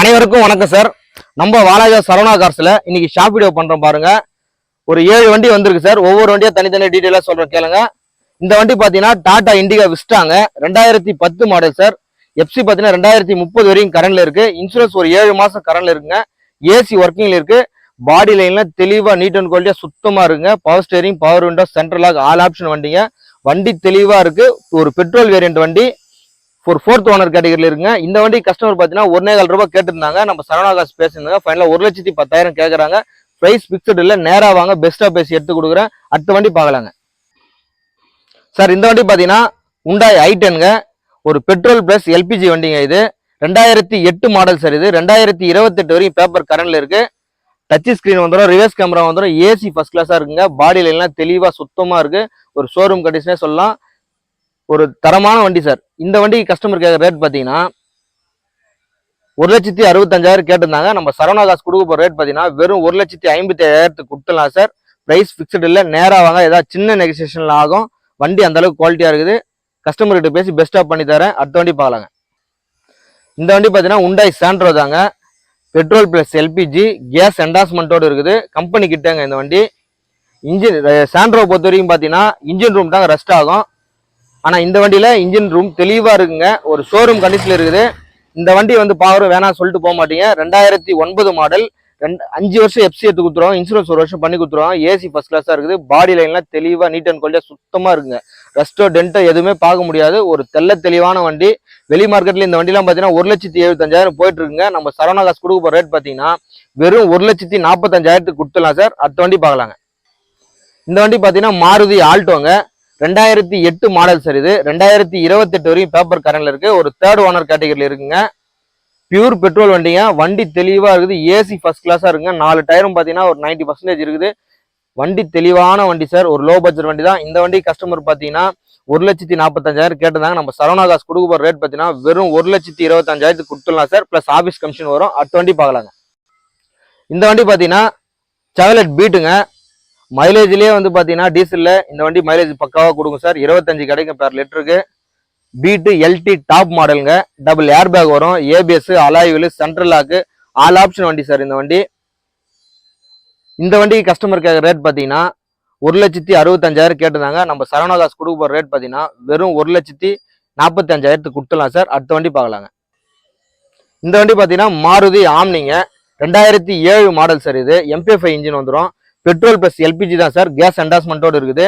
அனைவருக்கும் வணக்கம் சார் நம்ம வாலாஜா சரவணா கார்ஸில் இன்னைக்கு ஷாப் வீடியோ பண்ணுறோம் பாருங்க. ஒரு ஏழு வண்டி வந்திருக்கு சார் ஒவ்வொரு வண்டியாக தனித்தனி டீட்டெயிலாக சொல்கிறேன் கேளுங்க. இந்த வண்டி பார்த்தீங்கன்னா டாடா இண்டிகா விஸ்டாங்க. ரெண்டாயிரத்தி பத்து மாடல் சார் எஃப்சி பார்த்தீங்கன்னா ரெண்டாயிரத்தி முப்பது வரையும் கரண்டில் இருக்குது இன்சூரன்ஸ் ஒரு ஏழு மாதம் கரண்டில் இருக்குங்க. ஏசி ஒர்க்கிங்ல இருக்குது பாடி லைன்லாம் தெளிவாக நீட் அண்ட் குவாலிட்டியாக சுத்தமாக இருக்குங்க. பவர் ஸ்டேரிங் பவர் விண்டோ சென்ட்ரலாக ஆல் ஆப்ஷன் வண்டிங்க. வண்டி தெளிவாக இருக்குது ஒரு பெட்ரோல் வேரியன்ட் வண்டி. ஒரு ஃபோர்த் ஓனர் கேட்டகரியில் இருக்குங்க இந்த வண்டி கஸ்டமர் பார்த்தீங்கன்னா ஒன்னே கால் ரூபாய் கேட்டிருந்தாங்க. நம்ம சரவணா காசு பேசியிருந்தாங்க ஃபைனலாக ஒரு லட்சத்தி பத்தாயிரம் கேட்குறாங்க ப்ரைஸ் ஃபிக்ஸ்டு இல்லை நேராக வாங்க பெஸ்ட்டாக பேசி எடுத்து கொடுக்குறேன். அடுத்த வண்டி பார்க்கலாங்க. சார் இந்த வண்டி பார்த்தீங்கன்னா உண்டாய் ஐ டென்ங்க ஒரு பெட்ரோல் ப்ளஸ் எல்பிஜி வண்டிங்க இது. ரெண்டாயிரத்தி எட்டு மாடல் சார் இது. ரெண்டாயிரத்தி இருபத்தெட்டு வரைக்கும் பேப்பர் கரண்டில் இருக்குது டச் ஸ்க்ரீன் வந்துடும் ரிவர்ஸ் கேமரா வந்துடும் ஏசி ஃபஸ்ட் கிளாஸாக இருக்குங்க. பாடி எல்லாம் தெளிவாக சுத்தமாக இருக்குது ஒரு ஷோரூம் கண்டிஷனே சொல்லலாம். ஒரு தரமான வண்டி சார் இந்த வண்டி கஸ்டமர் கேட்குற ரேட் பார்த்தீங்கன்னா ஒரு லட்சத்தி அறுபத்தஞ்சாயிரம் கேட்டிருந்தாங்க. நம்ம சரவணா காசு கொடுக்க போகிற ரேட் பார்த்தீங்கன்னா வெறும் ஒரு லட்சத்தி ஐம்பத்தி ஐயாயிரத்துக்கு கொடுத்துடலாம் சார் ப்ரைஸ் ஃபிக்ஸ்டு இல்லை நேராக வாங்க. ஏதாவது சின்ன நெகோசியேஷனில் ஆகும். வண்டி அந்தளவுக்கு குவாலிட்டியாக இருக்குது. கஸ்டமர்கிட்ட பேசி பெஸ்ட்டாக பண்ணி தரேன். அடுத்த வண்டி பார்க்கலாங்க. இந்த வண்டி பார்த்தீங்கன்னா உண்டாய் சாண்ட்ரோ தாங்க. பெட்ரோல் ப்ளஸ் எல்பிஜி கேஸ் என்டாஸ்மெண்ட்டோடு இருக்குது. கம்பெனி கிட்டேங்க இந்த வண்டி. இன்ஜின் சாண்ட்ரோ பொறுத்த வரைக்கும் பார்த்தீங்கன்னா இன்ஜின் ரூம் தாங்க ரெஸ்ட் ஆகும். ஆனால் இந்த வண்டியில் இன்ஜின் ரூம் தெளிவாக இருக்குங்க. ஒரு ஷோரூம் கண்டிஷனில் இருக்குது. இந்த வண்டி வந்து பாவரும் வேணாம் சொல்லிட்டு போக மாட்டீங்க. ரெண்டாயிரத்தி ஒன்பது மாடல் ரெண்டு அஞ்சு வருஷம் எஃப்சி எடுத்து கொடுத்துருவோம். இன்சூரன்ஸ் ஒரு வருஷம் பண்ணி கொடுத்துருவோம். ஏசி ஃபஸ்ட் கிளாஸாக இருக்குது. பாடி லைன்லாம் தெளிவாக நீட் அண்ட் குவாலிட்டியா சுத்தமாக இருக்குங்க. ரெஸ்டோ டென்ட்டோ எதுவுமே பார்க்க முடியாது. ஒரு தெல்ல தெளிவான வண்டி. வெளி மார்க்கெட்டில் இந்த வண்டிலாம் பார்த்தீங்கன்னா ஒரு லட்சத்தி எழுபத்தஞ்சாயிரம் போயிட்டு இருக்குங்க நம்ம சரவணா காசு கொடுக்க போகிற ரேட் பார்த்தீங்கன்னா வெறும் ஒரு லட்சத்தி நாற்பத்தஞ்சாயிரத்துக்கு கொடுத்துடலாம் சார் அடுத்த வண்டி பார்க்கலாங்க. இந்த வண்டி பார்த்தீங்கன்னா மாருதி ஆல்டோங்க. ரெண்டாயிரத்தி எட்டு மாடல் சார் இது. ரெண்டாயிரத்தி இருபத்தெட்டு வரையும் பேப்பர் கரண்ட்ல இருக்கு. ஒரு தேர்ட் ஓனர் கேட்டகரியில் இருக்குங்க. பியூர் பெட்ரோல் வண்டிங்க. வண்டி தெளிவா இருக்குது. ஏசி ஃபர்ஸ்ட் கிளாஸா இருக்குங்க. நாலு டயரும் பார்த்தீங்கன்னா ஒரு 90% பர்சன்டேஜ் இருக்குது. வண்டி தெளிவான வண்டி சார் ஒரு லோ பட்ஜெட் வண்டி தான் இந்த வண்டி கஸ்டமர் பார்த்தீங்கன்னா ஒரு லட்சத்தி நாற்பத்தஞ்சாயிரம் கேட்டிருந்தாங்க. நம்ம சரவணா காசு கொடுக்க போகிற ரேட் பார்த்தீங்கன்னா வெறும் ஒரு லட்சத்தி இருபத்தஞ்சாயிரத்துக்கு கொடுத்துடலாம் சார் ப்ளஸ் ஆஃபீஸ் கமிஷன் வரும். அடுத்த வண்டி பார்க்கலாங்க. இந்த வண்டி பார்த்தீங்கன்னா செவலட் பீட்டுங்க மைலேஜ்லேயே வந்து பார்த்தீங்கன்னா டீசலில் இந்த வண்டி மைலேஜ் பக்காவாக கொடுக்கும் சார். இருபத்தஞ்சு கிடைக்கும் பேர் லிட்டருக்கு பீட்டு எல்டி டாப் மாடலுங்க டபுள் ஏர் பேக் வரும். ABS alloy wheel central lock all option வண்டி சார் இந்த வண்டி. இந்த வண்டிக்கு கஸ்டமர் கேட்குற ரேட் பார்த்தீங்கன்னா ஒரு லட்சத்தி அறுபத்தஞ்சாயிரம் கேட்டிருந்தாங்க. நம்ம சரவணா காசு கொடுக்க போகிற ரேட் பார்த்தீங்கன்னா வெறும் ஒரு லட்சத்தி நாற்பத்தி அஞ்சாயிரத்துக்கு கொடுத்துடலாம் சார். அடுத்த வண்டி பார்க்கலாங்க. இந்த வண்டி பார்த்தீங்கன்னா மாருதி ஆம்னிங்க. ரெண்டாயிரத்தி ஏழு மாடல் சார் இது. எம்பிஎஃப்ஐ இன்ஜின் வந்துடும் பெட்ரோல் ப்ளஸ் எல்பிஜி தான் சார் கேஸ் அண்டாஸ்மெண்ட்டோடு இருக்குது.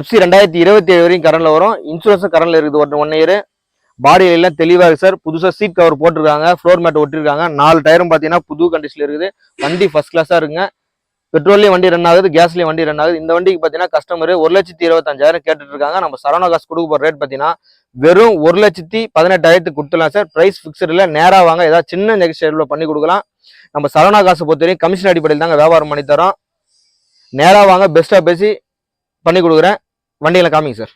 எஃப்சி ரெண்டாயிரத்தி இருபத்தி ஏழு வரையும் கரண்டில் வரும். இன்சூரன்ஸும் கரண்டில் இருக்குது ஒன் ஒன் இயர் பாடி எல்லாம் தெளிவாக இருக்குது சார் புதுசாக சீட் கவர் போட்டிருக்காங்க ஃப்ளோர் மேட் ஒட்டிருக்காங்க. நாலு டயரும் பார்த்தீங்கன்னா புது கண்டிஷனில் இருக்குது. வண்டி ஃபஸ்ட் கிளாஸாக இருக்குங்க. பெட்ரோல்லையும் வண்டி ரன் ஆகுது கேஸ்லேயும் வண்டி ரன் ஆகுது. இந்த வண்டிக்கு பார்த்தீங்கன்னா கஸ்டமர் ஒரு லட்சத்தி இருபத்தஞ்சாயிரம் கேட்டுட்டு இருக்காங்க நம்ம சரவணா காசு கொடுக்க போகிற ரேட் பார்த்தீங்கன்னா வெறும் ஒரு லட்சத்தி பதினெட்டாயிரத்துக்கு கொடுத்துடலாம் சார். ப்ரைஸ் ஃபிக்ஸ்டில் நேராக வாங்க. ஏதாவது சின்ன நெகோசியேட்டில் பண்ணி கொடுக்கலாம். நம்ம சரவணா காசை பொறுத்தவரையும் கமிஷன் அடிப்படையில் தாங்க வியாபாரம் பண்ணி தரோம் நேராக வாங்க பெஸ்ட்டாக பேசி பண்ணி கொடுக்குறேன். வண்டிகளை காமிங்க சார்.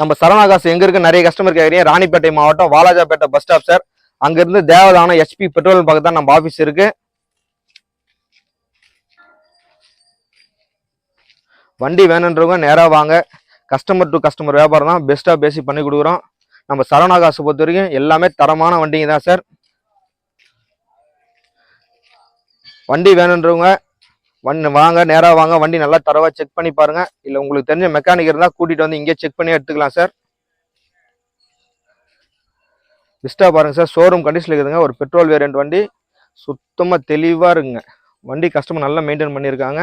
நம்ம சரவணா காசு எங்க இருக்கு? நிறைய கஸ்டமர் கேட்குறீங்க. ராணிப்பேட்டை மாவட்டம் வாலாஜாப்பேட்டை பஸ் ஸ்டாப் சார். அங்கிருந்து தேவதானம் எஸ்பி பெட்ரோல் பக்கத்தான் நம்ம ஆஃபீஸ் இருக்கு. வண்டி வேணுன்றவங்க நேராக வாங்க. கஸ்டமர் டு கஸ்டமர் வியாபாரம் தான் பெஸ்ட்டாக பேசி பண்ணி கொடுக்குறோம். நம்ம சரவணா காசு பொறுத்த வரைக்கும் எல்லாமே தரமான வண்டிங்க தான் சார் வண்டி வேணுன்றவங்க வண்டி வாங்க நேராக வாங்க வண்டி நல்லா தரவாக செக் பண்ணி பாருங்கள் இல்லை உங்களுக்கு தெரிஞ்ச மெக்கானிக் இருந்தால் கூட்டிகிட்டு வந்து இங்கே செக் பண்ணி எடுத்துக்கலாம் சார் பெஸ்ட்டாக பாருங்கள் சார் ஷோரூம் கண்டிஷனில் இருக்குதுங்க. ஒரு பெட்ரோல் வேரியன்ட் வண்டி. சுத்தமாக தெளிவாக இருக்குங்க. வண்டி கஸ்டமர் நல்லா மெயின்டைன் பண்ணியிருக்காங்க.